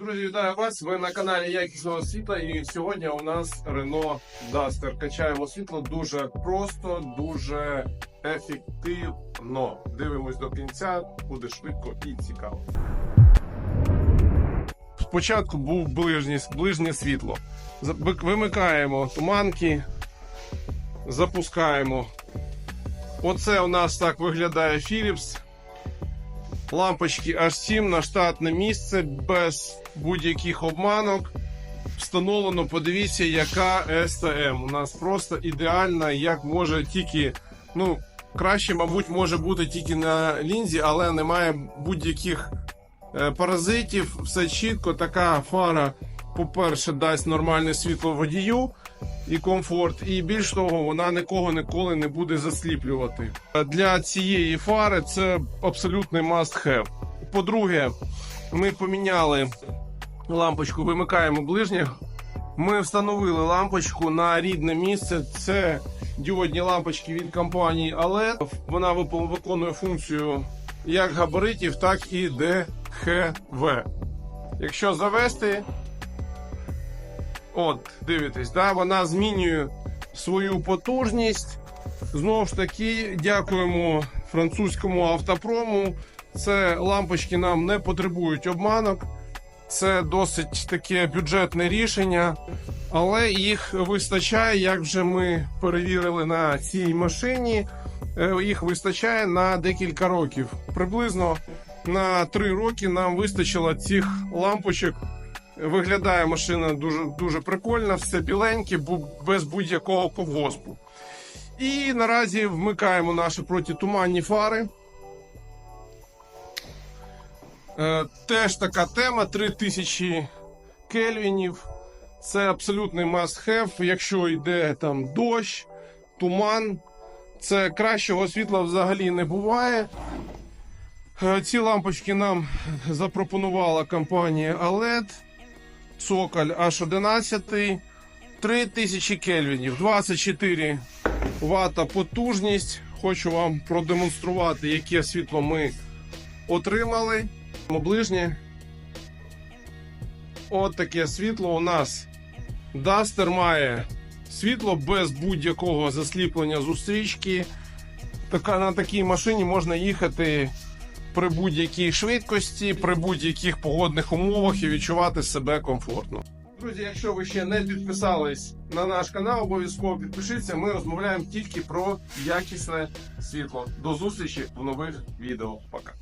Друзі, вітаю вас! Ви на каналі Якісного світла і сьогодні у нас Renault Duster. Качаємо світло дуже просто, дуже ефективно. Дивимось до кінця, буде швидко і цікаво. Спочатку був ближнє, ближнє світло. Вимикаємо туманки, запускаємо. Оце у нас так виглядає Philips. Лампочки H7 на штатне місце без будь-яких обманок. Встановлено, подивіться, яка STM. У нас просто ідеальна, як може тільки. Ну, краще, мабуть, може бути тільки на лінзі, але немає будь-яких е, паразитів. Все чітко, така фара, по-перше, дасть нормальне світло водію і комфорт. І більш того, вона нікого ніколи не буде засліплювати. Для цієї фари це абсолютний must have. По-друге, ми поміняли лампочку, вимикаємо ближнє. Ми встановили лампочку на рідне місце. Це діодні лампочки від компанії OLED. Вона виконує функцію як габаритів, так і ДХВ. Якщо завести, От, дивитесь, да, вона змінює свою потужність. Знову ж таки, дякуємо французькому автопрому. Це лампочки нам не потребують обманок. Це досить таке бюджетне рішення, але їх вистачає, як вже ми перевірили на цій машині. е, Їх вистачає на декілька років. Приблизно на 3 роки нам вистачило цих лампочок Виглядає машина дуже дуже прикольно, все біленьке, без будь-якого колгоспу. І наразі вмикаємо наші протитуманні фари. Е, теж така тема 3000 кельвінів. Це абсолютний must have, якщо йде там дощ, туман. Це кращого світла взагалі не буває. Е, Ці лампочки нам запропонувала компанія OLED. Цоколь H11, 3000 кельвінів, 24 Вт потужність. Хочу вам продемонструвати, яке світло ми отримали. Ближнє. От таке світло у нас. Дастер має світло без будь-якого засліплення зустрічки. Така, на такій машині можна їхати при будь-якій швидкості, при будь-яких погодних умовах і відчувати себе комфортно. Друзі, якщо ви ще не підписались на наш канал, обов'язково підпишіться. Ми розмовляємо тільки про якісне світло. До зустрічі в нових відео. Пока.